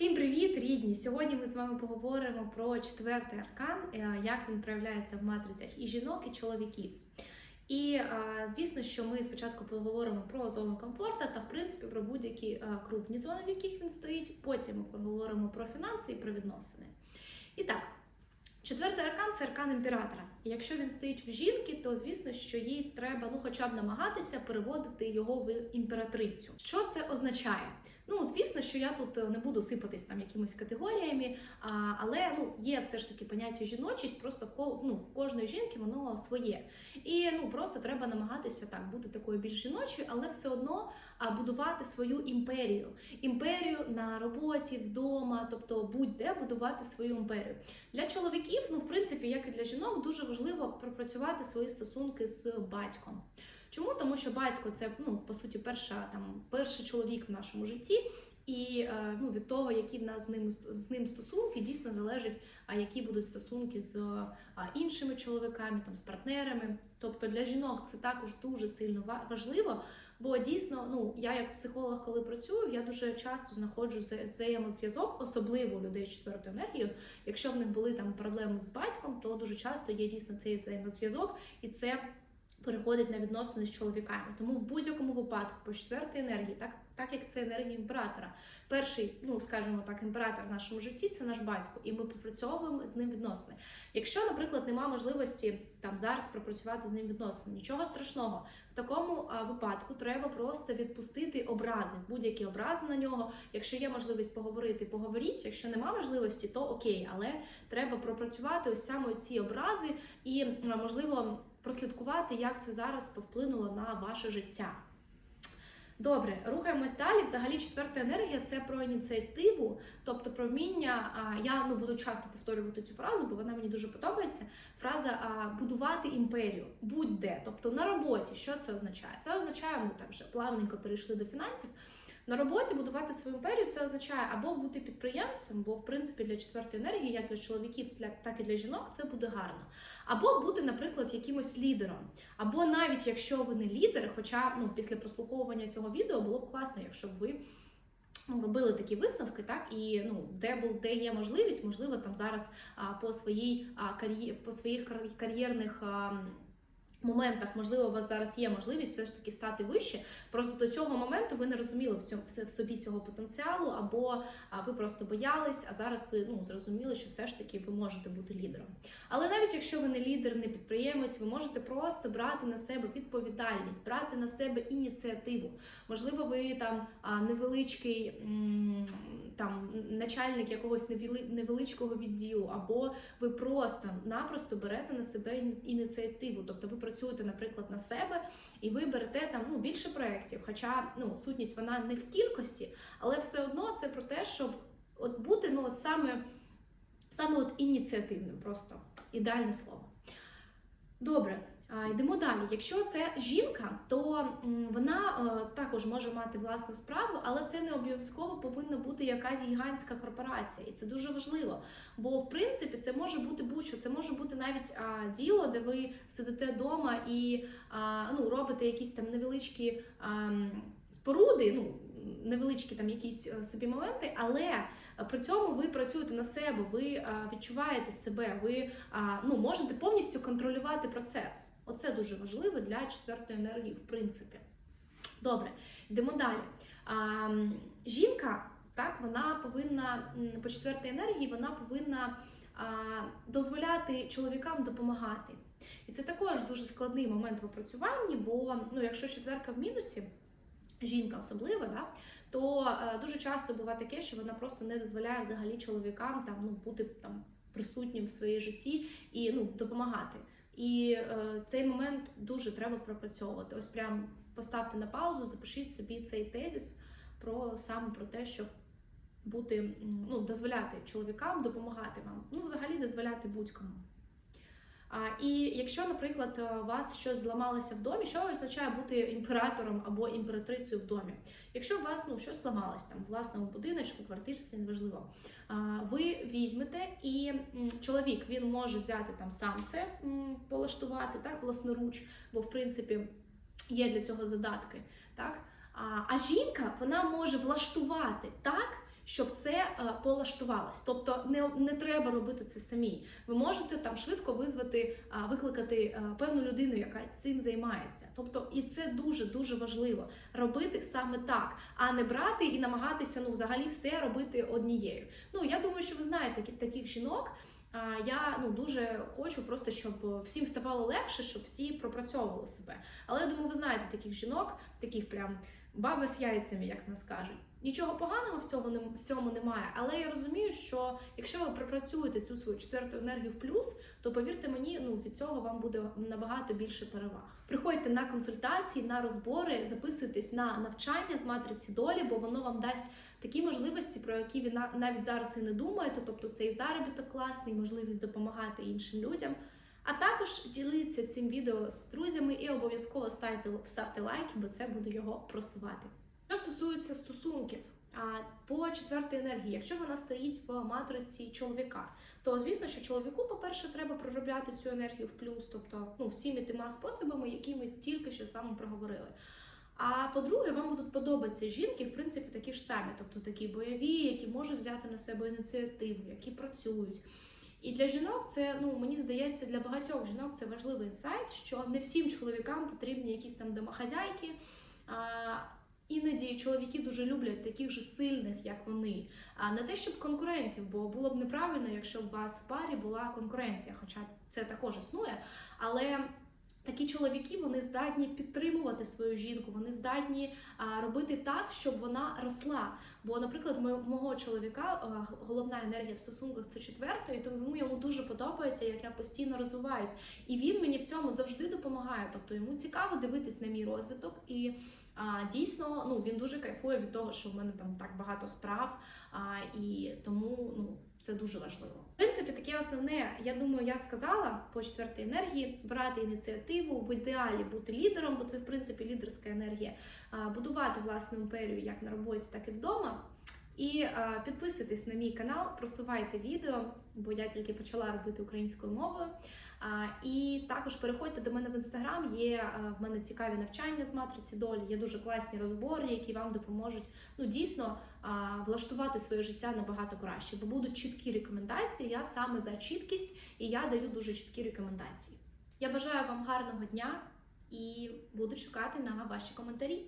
Всім привіт, рідні! Сьогодні ми з вами поговоримо про четвертий аркан, е, як він проявляється в матрицях і жінок, і чоловіків. І е, звісно, що ми спочатку поговоримо про зону комфорту та, в принципі, про будь-які е, крупні зони, в яких він стоїть. Потім ми поговоримо про фінанси і про відносини. І так, четвертий аркан це аркан імператора. І якщо він стоїть в жінки, то звісно, що їй треба ну, хоча б намагатися переводити його в імператрицю. Що це означає? Ну, звісно, що я тут е, не буду сипатись там якимись категоріями, але ну, є все ж таки поняття жіночість, просто в ко, ну, в кожної жінки воно своє. І ну просто треба намагатися так бути такою більш жіночою, але все одно будувати свою імперію. Імперію на роботі, вдома, тобто будь-де будувати свою імперію. Для чоловіків, ну в принципі, як і для жінок, дуже важливо пропрацювати свої стосунки з батьком. Чому? Тому що батько це ну по суті перша там перший чоловік в нашому житті, і е, ну від того, які в нас з ним з ним стосунки, дійсно залежить, а які будуть стосунки з іншими чоловіками, там з партнерами. Тобто для жінок це також дуже сильно ва- важливо. Бо дійсно, ну я як психолог, коли працюю, я дуже часто знаходжу вза- взаємозв'язок, особливо людей з четвертою енергією. Якщо в них були там проблеми з батьком, то дуже часто є дійсно цей взаємозв'язок, і це переходить на відносини з чоловіками. Тому в будь-якому випадку по четвертій енергії, так, так як це енергія імператора, перший, ну скажімо так, імператор в нашому житті це наш батько, і ми попрацьовуємо з ним відносини. Якщо, наприклад, немає можливості там зараз пропрацювати з ним відносини, нічого страшного. В такому а, випадку треба просто відпустити образи, будь-які образи на нього. Якщо є можливість поговорити, поговоріть. Якщо немає можливості, то окей, але треба пропрацювати ось саме ці образи і можливо прослідкувати, як це зараз повплинуло на ваше життя. Добре, рухаємось далі. Взагалі, четверта енергія це про ініціативу, тобто про вміння. Я ну буду часто повторювати цю фразу, бо вона мені дуже подобається. Фраза будувати імперію будь-де, тобто на роботі. Що це означає? Це означає, ми так вже плавненько перейшли до фінансів. На роботі будувати свою імперію це означає або бути підприємцем, бо в принципі для четвертої енергії, як для чоловіків, так і для жінок, це буде гарно. Або бути, наприклад, якимось лідером. Або навіть якщо ви не лідер, хоча ну, після прослуховування цього відео було б класно, якщо б ви ну, робили такі висновки, так і ну, де був, де є можливість, можливо, там зараз а, по своїй а, кар'є, по своїх кар- кар'єрних. А, Моментах, можливо, у вас зараз є можливість все ж таки стати вище. Просто до цього моменту ви не розуміли в цьому в собі цього потенціалу, або ви просто боялись, а зараз ви ну зрозуміли, що все ж таки ви можете бути лідером. Але навіть якщо ви не лідер, не підприємець, ви можете просто брати на себе відповідальність, брати на себе ініціативу. Можливо, ви там невеличкий там начальник якогось невеличкого відділу, або ви просто-напросто берете на себе ініціативу. Тобто ви працюєте, наприклад, на себе, і ви берете там ну більше проєктів. Хоча ну сутність вона не в кількості, але все одно це про те, щоб от бути ну саме, саме от ініціативним, просто ідеальне слово. Добре. Йдемо далі. Якщо це жінка, то вона е, також може мати власну справу, але це не обов'язково повинна бути якась гігантська корпорація, і це дуже важливо. Бо в принципі це може бути будь-що. Це може бути навіть а, діло, де ви сидите вдома і а, ну, робите якісь там невеличкі а, споруди, ну невеличкі там якісь е, собі моменти, але е, при цьому ви працюєте на себе, ви відчуваєте себе, ви ну, можете повністю контролювати процес. Оце дуже важливо для четвертої енергії, в принципі. Добре, йдемо далі. А, жінка, так, вона повинна по четвертій енергії, вона повинна а, дозволяти чоловікам допомагати. І це також дуже складний момент в опрацюванні, бо ну, якщо четверка в мінусі, жінка особливо, да, то е, дуже часто буває таке, що вона просто не дозволяє взагалі чоловікам там, ну, бути там, присутнім в своїй житті і ну, допомагати. І е, цей момент дуже треба пропрацьовувати. Ось прям поставте на паузу, запишіть собі цей тезіс про саме про те, щоб бути, ну, дозволяти чоловікам допомагати вам. Ну, взагалі дозволяти будь-кому. І якщо, наприклад, е, у вас щось зламалося в домі, що означає бути імператором або імператрицею в домі? Якщо у вас ну, щось зламалось там власному будиночку, квартирці, неважливо, ви візьмете і чоловік він може взяти там сам це полаштувати, так, власноруч, бо в принципі є для цього задатки. Так? А, а жінка вона може влаштувати так, щоб це е, полаштувалось. Тобто не, не треба робити це самі. Ви можете там швидко визвати, а, викликати е, певну людину, яка цим займається. Тобто, і це дуже дуже важливо робити саме так, а не брати і намагатися ну взагалі все робити однією. Ну я думаю, що ви знаєте таких жінок. Я ну дуже хочу просто, щоб всім ставало легше, щоб всі пропрацьовували себе. Але я думаю, ви знаєте таких жінок, таких прям баби з яйцями, як нас кажуть. Нічого поганого в цьому не цьому немає. Але я розумію, що якщо ви пропрацюєте цю свою четверту енергію в плюс, то повірте мені, ну від цього вам буде набагато більше переваг. Приходьте на консультації, на розбори, записуйтесь на навчання з матриці долі, бо воно вам дасть такі можливості, про які ви навіть зараз і не думаєте. Тобто цей заробіток класний, можливість допомагати іншим людям. А також діліться цим відео з друзями і обов'язково ставте, ставте лайки, бо це буде його просувати. Що стосується стосунків, по четвертій енергії, якщо вона стоїть в матриці чоловіка, то звісно, що чоловіку, по-перше, треба проробляти цю енергію в плюс, тобто ну, всіми тима способами, які ми тільки що з вами проговорили. А по-друге, вам будуть подобатися жінки, в принципі, такі ж самі, тобто такі бойові, які можуть взяти на себе ініціативу, які працюють. І для жінок це, ну мені здається, для багатьох жінок це важливий інсайт, що не всім чоловікам потрібні якісь там домохазяйки. Іноді чоловіки дуже люблять таких же сильних, як вони. А не те, щоб конкурентів, бо було б неправильно, якщо б у вас в парі була конкуренція, хоча це також існує. Але такі чоловіки вони здатні підтримувати свою жінку, вони здатні робити так, щоб вона росла. Бо, наприклад, мо- мого чоловіка головна енергія в стосунках це четверта, і тому йому дуже подобається, як я постійно розвиваюсь. І він мені в цьому завжди допомагає. Тобто йому цікаво дивитись на мій розвиток. І а, дійсно ну, він дуже кайфує від того, що в мене там так багато справ. А, і тому ну, це дуже важливо. В принципі, таке основне, я думаю, я сказала по четвертій енергії: брати ініціативу, в ідеалі бути лідером, бо це в принципі лідерська енергія, а, будувати власну імперію як на роботі, так і вдома. І а, підписуйтесь на мій канал, просувайте відео, бо я тільки почала робити українською мовою. І також переходьте до мене в інстаграм. Є в мене цікаві навчання з матриці долі, є дуже класні розбори, які вам допоможуть ну дійсно влаштувати своє життя набагато краще, бо будуть чіткі рекомендації. Я саме за чіткість і я даю дуже чіткі рекомендації. Я бажаю вам гарного дня і буду чекати на ваші коментарі.